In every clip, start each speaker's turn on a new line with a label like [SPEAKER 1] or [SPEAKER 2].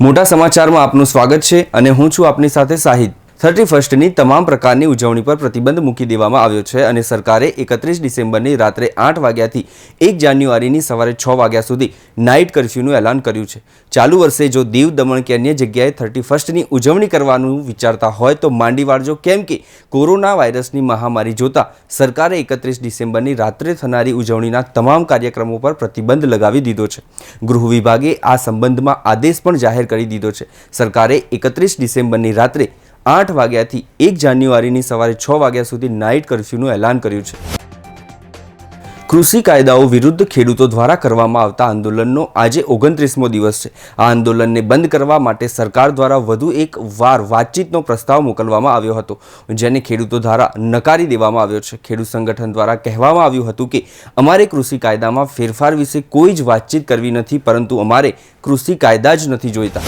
[SPEAKER 1] મોટા સમાચારમાં આપનું સ્વાગત છે અને હું છું આપની સાથે સાહિદ. થર્ટી ફર્સ્ટની તમામ પ્રકારની ઉજવણી પર પ્રતિબંધ મૂકી દેવામાં આવ્યો છે અને સરકારે એકત્રીસ ડિસેમ્બરની રાત્રે આઠ વાગ્યાથી એક જાન્યુઆરીની સવારે છ વાગ્યા સુધી નાઇટ કર્ફ્યુનું એલાન કર્યું છે. ચાલુ વર્ષે જો દીવ દમણ કે અન્ય જગ્યાએ થર્ટી ફર્સ્ટની ઉજવણી કરવાનું વિચારતા હોય તો માંડી વાળજો કેમ કે કોરોના વાયરસની મહામારી જોતા સરકારે એકત્રીસ ડિસેમ્બરની રાત્રે થનારી ઉજવણીના તમામ કાર્યક્રમો પર પ્રતિબંધ લગાવી દીધો છે. ગૃહ વિભાગે આ સંબંધમાં આદેશ પણ જાહેર કરી દીધો છે. સરકારે એકત્રીસ ડિસેમ્બરની રાત્રે આઠ વાગ્યાથી એક જાન્યુઆરીની સવારે છ વાગ્યા સુધી નાઇટ કર્ફ્યુનું એલાન કર્યું છે. કૃષિ કાયદાઓ વિરુદ્ધ ખેડૂતો દ્વારા કરવામાં આવતા આંદોલનનો આજે ઓગણત્રીસમો દિવસ છે. આ આંદોલનને બંધ કરવા માટે સરકાર દ્વારા વધુ એક વાર વાતચીતનો પ્રસ્તાવ મોકલવામાં આવ્યો હતો, જેને ખેડૂતો દ્વારા નકારી દેવામાં આવ્યો છે. ખેડૂત સંગઠન દ્વારા કહેવામાં આવ્યું હતું કે, અમારે કૃષિ કાયદામાં ફેરફાર વિશે કોઈ જ વાતચીત કરવી નથી, પરંતુ અમારે કૃષિ કાયદા જ નથી જોઈતા.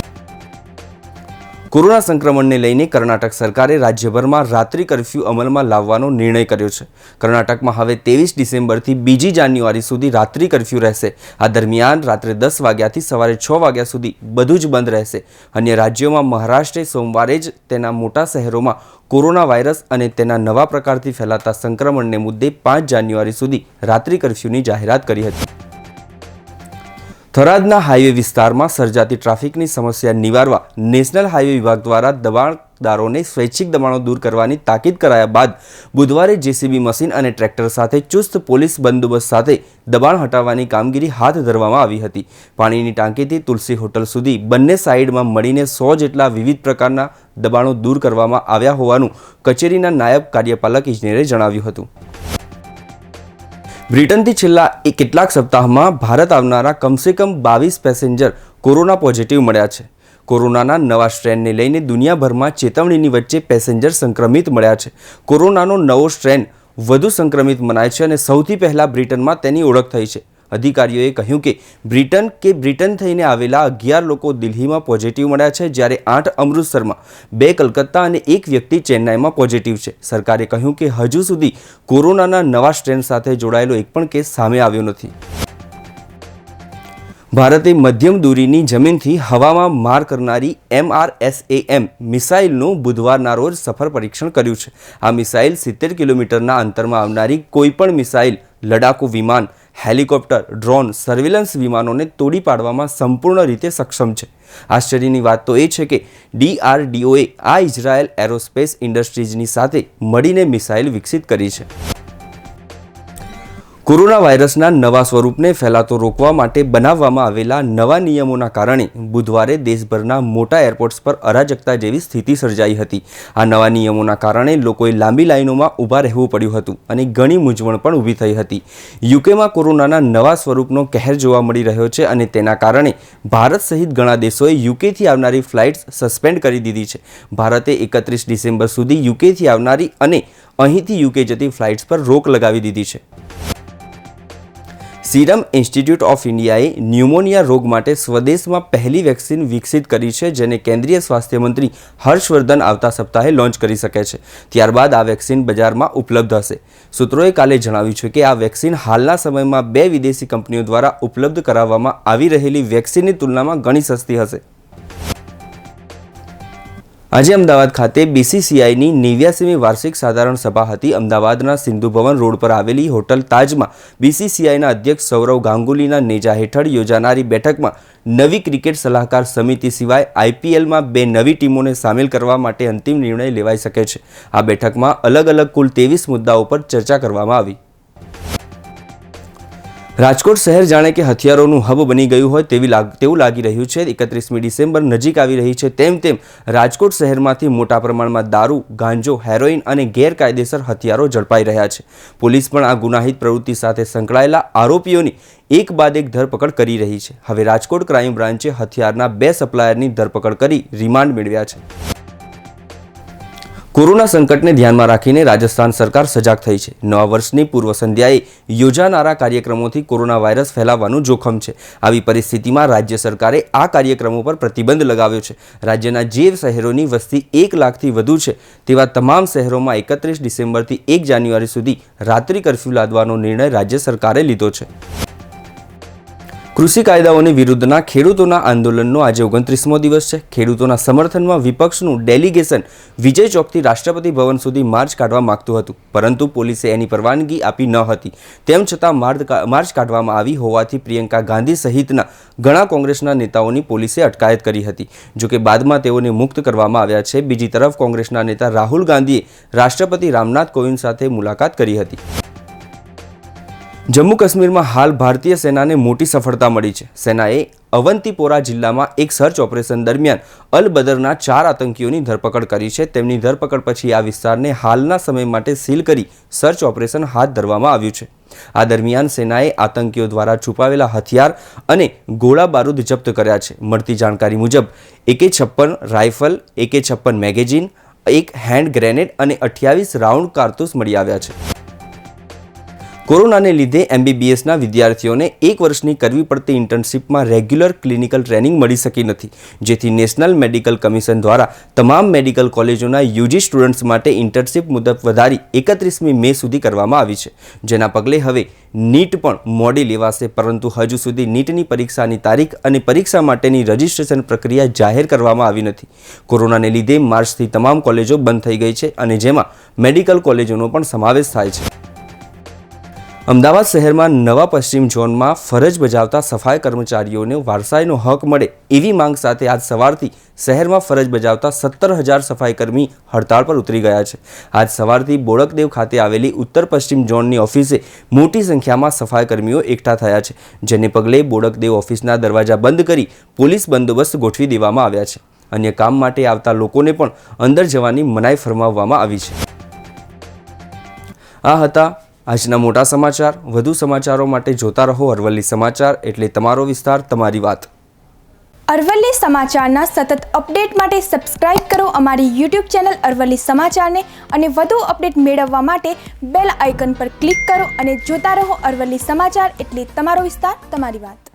[SPEAKER 1] કોરોના સંક્રમણને લઈને કર્ણાટક સરકારે રાજ્યભરમાં રાત્રિ કર્ફ્યુ અમલમાં લાવવાનો નિર્ણય કર્યો છે. કર્ણાટકમાં હવે ત્રેવીસ ડિસેમ્બરથી બીજી જાન્યુઆરી સુધી રાત્રિ કર્ફ્યુ રહેશે. આ દરમિયાન રાત્રે દસ વાગ્યાથી સવારે છ વાગ્યા સુધી બધું જ બંધ રહેશે. અન્ય રાજ્યોમાં મહારાષ્ટ્રે સોમવારે જ તેના મોટા શહેરોમાં કોરોના વાયરસ અને તેના નવા પ્રકારથી ફેલાતા સંક્રમણને મુદ્દે પાંચ જાન્યુઆરી સુધી રાત્રિ કર્ફ્યુની જાહેરાત કરી હતી. થરાદના હાઈવે વિસ્તારમાં સર્જાતી ટ્રાફિકની સમસ્યા નિવારવા નેશનલ હાઈવે વિભાગ દ્વારા દબાણદારોને સ્વૈચ્છિક દબાણો દૂર કરવાની તાકીદ કરાયા બાદ બુધવારે જેસીબી મશીન અને ટ્રેક્ટર સાથે ચુસ્ત પોલીસ બંદોબસ્ત સાથે દબાણ હટાવવાની કામગીરી હાથ ધરવામાં આવી હતી. પાણીની ટાંકીથી તુલસી હોટલ સુધી બંને સાઈડમાં મળીને સો જેટલા વિવિધ પ્રકારના દબાણો દૂર કરવામાં આવ્યા હોવાનું કચેરીના નાયબ કાર્યપાલક ઇજનેરે જણાવ્યું હતું. બ્રિટનથી છેલ્લા એ કેટલાક સપ્તાહમાં ભારત આવનારા કમસે કમ બાવીસ પેસેન્જર કોરોના પોઝિટિવ મળ્યા છે. કોરોનાના નવા સ્ટ્રેનને લઈને દુનિયાભરમાં ચેતવણીની વચ્ચે પેસેન્જર સંક્રમિત મળ્યા છે. કોરોનાનો નવો સ્ટ્રેન વધુ સંક્રમિત મનાય છે અને સૌથી પહેલાં બ્રિટનમાં તેની ઓળખ થઈ છે. અધિકારીઓએ કહ્યું કે બ્રિટન કે બ્રિટન થઈને આવેલા અગિયાર લોકો દિલ્હીમાં પોઝિટિવ મળ્યા છે, જ્યારે આઠ અમૃતસરમાં, બે કલકત્તા અને એક વ્યક્તિ ચેન્નાઈમાં પોઝિટિવ છે. સરકારે કહ્યું કે હજુ સુધી કોરોનાના નવા સ્ટ્રેન સાથે જોડાયેલો એક પણ કેસ સામે આવ્યો નથી. ભારતે મધ્યમ દૂરીની જમીનથી હવામાં માર કરનારી એમઆરએસએએમ મિસાઇલનું બુધવારના રોજ સફળ પરીક્ષણ કર્યું છે. આ મિસાઇલ સિત્તેર કિલોમીટરના અંતરમાં આવનારી કોઈપણ મિસાઇલ, લડાકુ વિમાન હેલિકોપ્ટર, ડ્રોન, સર્વેલન્સ વિમાનોને તોડી પાડવામાં સંપૂર્ણ રીતે સક્ષમ છે. આશ્ચર્યની વાત તો એ છે કે ડીઆરડીઓએ આ ઇઝરાયેલ એરોસ્પેસ ઇન્ડસ્ટ્રીઝની સાથે મળીને મિસાઇલ વિકસિત કરી છે. કોરોના વાયરસના નવા સ્વરૂપને ફેલાતો રોકવા માટે બનાવવામાં આવેલા નવા નિયમોના કારણે બુધવારે દેશભરના મોટા એરપોર્ટ્સ પર અરાજકતા જેવી સ્થિતિ સર્જાઈ હતી. આ નવા નિયમોના કારણે લોકોએ લાંબી લાઈનોમાં ઊભા રહેવું પડ્યું હતું અને ઘણી મૂંઝવણ પણ ઊભી થઈ હતી. યુકેમાં કોરોનાના નવા સ્વરૂપનો કહેર જોવા મળી રહ્યો છે અને તેના કારણે ભારત સહિત ઘણા દેશોએ યુકેથી આવનારી ફ્લાઇટ્સ સસ્પેન્ડ કરી દીધી છે. ભારતે એકત્રીસ ડિસેમ્બર સુધી યુકેથી આવનારી અને અહીંથી યુકે જતી ફ્લાઇટ્સ પર રોક લગાવી દીધી છે. સીરમ ઇન્સ્ટિટ્યૂટ ઓફ ઇન્ડિયાએ ન્યુમોનિયા રોગ માટે સ્વદેશમાં પહેલી વેક્સિન વિકસિત કરી છે, જેને કેન્દ્રીય સ્વાસ્થ્ય મંત્રી હર્ષવર્ધન આવતા સપ્તાહે લોન્ચ કરી શકે છે. ત્યારબાદ આ વેક્સિન બજારમાં ઉપલબ્ધ હશે. સૂત્રોએ કાલે જણાવ્યું છે કે આ વેક્સિન હાલના સમયમાં બે વિદેશી કંપનીઓ દ્વારા ઉપલબ્ધ કરાવવામાં આવી રહેલી વેક્સિનની તુલનામાં ઘણી સસ્તી હશે. આજે અમદાવાદ ખાતે બીસીસીઆઈની નેવ્યાસીમી વાર્ષિક સાધારણ સભા હતી. અમદાવાદના સિંધુ ભવન રોડ પર આવેલી હોટલ તાજમાં બીસીસીઆઈના અધ્યક્ષ સૌરવ ગાંગુલીના નેજા હેઠળ યોજાનારી બેઠકમાં નવી ક્રિકેટ સલાહકાર સમિતિ સિવાય આઈપીએલમાં બે નવી ટીમોને સામેલ કરવા માટે અંતિમ નિર્ણય લેવાઈ શકે છે. આ બેઠકમાં અલગ અલગ કુલ ત્રેવીસ મુદ્દાઓ પર ચર્ચા કરવામાં આવી. રાજકોટ શહેર જાણે કે હથિયારોનું હબ બની ગયું હોય તેવી તેવું લાગી રહ્યું છે. એકત્રીસમી ડિસેમ્બર નજીક આવી રહી છે. તેમ તેમ રાજકોટ શહેરમાંથી મોટા પ્રમાણમાં દારૂ, ગાંજો હેરોઇન અને ગેરકાયદેસર હથિયારો ઝડપાઈ રહ્યા છે. પોલીસ પણ આ ગુનાહિત પ્રવૃત્તિ સાથે સંકળાયેલા આરોપીઓની એક બાદ એક ધરપકડ કરી રહી છે. હવે રાજકોટ ક્રાઇમ બ્રાન્ચે હથિયારના બે સપ્લાયરની ધરપકડ કરી રિમાન્ડ મેળવ્યા છે. કોરોના સંકટને ધ્યાનમાં રાખીને રાજસ્થાન સરકાર સજાગ થઈ છે. નવા વર્ષની પૂર્વ સંધ્યાએ યોજાનારા કાર્યક્રમોથી કોરોના વાયરસ ફેલાવાનું જોખમ છે. આવી પરિસ્થિતિમાં રાજ્ય સરકારે આ કાર્યક્રમો પર પ્રતિબંધ લગાવ્યો છે. રાજ્યના જે શહેરોની વસ્તી એક લાખથી વધુ છે, તેવા તમામ શહેરોમાં એકત્રીસ ડિસેમ્બરથી એક જાન્યુઆરી સુધી રાત્રિ કર્ફ્યુ લાદવાનો નિર્ણય રાજ્ય સરકારે લીધો છે. કૃષિ કાયદાઓની વિરુદ્ધના ખેડૂતોના આંદોલનનો આજે ઓગણત્રીસમો દિવસ છે. ખેડૂતોના સમર્થનમાં વિપક્ષનું ડેલિગેશન વિજય ચોકથી રાષ્ટ્રપતિ ભવન સુધી માર્ચ કાઢવા માંગતું હતું. પરંતુ પોલીસે એની પરવાનગી આપી ન હતી. તેમ છતાં માર્ચ કાઢવામાં આવી હોવાથી પ્રિયંકા ગાંધી સહિતના ઘણા કોંગ્રેસના નેતાઓની પોલીસે અટકાયત કરી હતી. જોકે બાદમાં તેઓને મુક્ત કરવામાં આવ્યા છે. બીજી તરફ કોંગ્રેસના નેતા રાહુલ ગાંધીએ રાષ્ટ્રપતિ રામનાથ કોવિંદ સાથે મુલાકાત કરી હતી. જમ્મુ કાશ્મીરમાં હાલ ભારતીય સેનાને મોટી સફળતા મળી છે. સેનાએ અવંતીપોરા જિલ્લામાં એક સર્ચ ઓપરેશન દરમિયાન અલ બદરના ચાર આતંકીઓની ધરપકડ કરી છે. તેમની ધરપકડ પછી આ વિસ્તારને હાલના સમય માટે સીલ કરી સર્ચ ઓપરેશન હાથ ધરવામાં આવ્યું છે. આ દરમિયાન સેનાએ આતંકીઓ દ્વારા છુપાવેલા હથિયાર અને ગોળા બારૂદ જપ્ત કર્યા છે. મળતી જાણકારી મુજબ, એકે છપ્પન રાઇફલ, એકે છપ્પન મેગેઝીન, એક હેન્ડ ગ્રેનેડ અને અઠ્યાવીસ રાઉન્ડ કારતૂસ મળી આવ્યા છે. કોરોનાને લીધે એમબીબીએસના વિદ્યાર્થીઓને એક વર્ષની કરવી પડતી ઇન્ટર્નશીપમાં રેગ્યુલર ક્લિનિકલ ટ્રેનિંગ મળી શકી નથી. જેથી નેશનલ મેડિકલ કમિશન દ્વારા તમામ મેડિકલ કોલેજોના યુજી સ્ટુડન્ટ્સ માટે ઇન્ટર્નશીપ મુદત વધારી એકત્રીસમી મે સુધી કરવામાં આવી છે. જેના પગલે હવે નીટ પણ મોડી લેવાશે, પરંતુ હજુ સુધી નીટની પરીક્ષાની તારીખ અને પરીક્ષા માટેની રજિસ્ટ્રેશન પ્રક્રિયા જાહેર કરવામાં આવી નથી. કોરોનાને લીધે માર્ચથી તમામ કોલેજો બંધ થઈ ગઈ છે અને જેમાં મેડિકલ કોલેજોનો પણ સમાવેશ થાય છે. અમદાવાદ શહેરમાં નવા પશ્ચિમ ઝોનમાં ફરજ બજાવતા સફાઈ કર્મચારીઓને વારસાઈનો હક મળે એવી માંગ સાથે આજ સવારથી શહેરમાં ફરજ બજાવતા સત્તર હજાર સફાઈ કર્મી હડતાળ પર ઉતરી ગયા છે. આજ સવારથી બોડકદેવ ખાતે આવેલી ઉત્તર પશ્ચિમ ઝોનની ઓફિસે મોટી સંખ્યામાં સફાઈ કર્મીઓ એકઠા થયા છે, જેને પગલે બોડકદેવ ઓફિસના દરવાજા બંધ કરી પોલીસ બંદોબસ્ત ગોઠવી દેવામાં આવ્યા છે. અન્ય કામ માટે આવતા લોકોને પણ અંદર જવાની મનાઈ ફરમાવવામાં આવી છે. આ હતા આજના મોટા સમાચાર વધુ સમાચારો માટે જોતા રહો અરવલ્લી સમાચાર એટલે તમારો વિસ્તાર, તમારી વાત.
[SPEAKER 2] અરવલ્લી સમાચારના સતત અપડેટ માટે સબસ્ક્રાઇબ કરો અમારી યુટ્યુબ ચેનલ અરવલ્લી સમાચારને અને વધુ અપડેટ મેળવવા માટે બેલ આઇકન પર ક્લિક કરો અને જોતા રહો અરવલ્લી સમાચાર એટલે તમારો વિસ્તાર, તમારી વાત.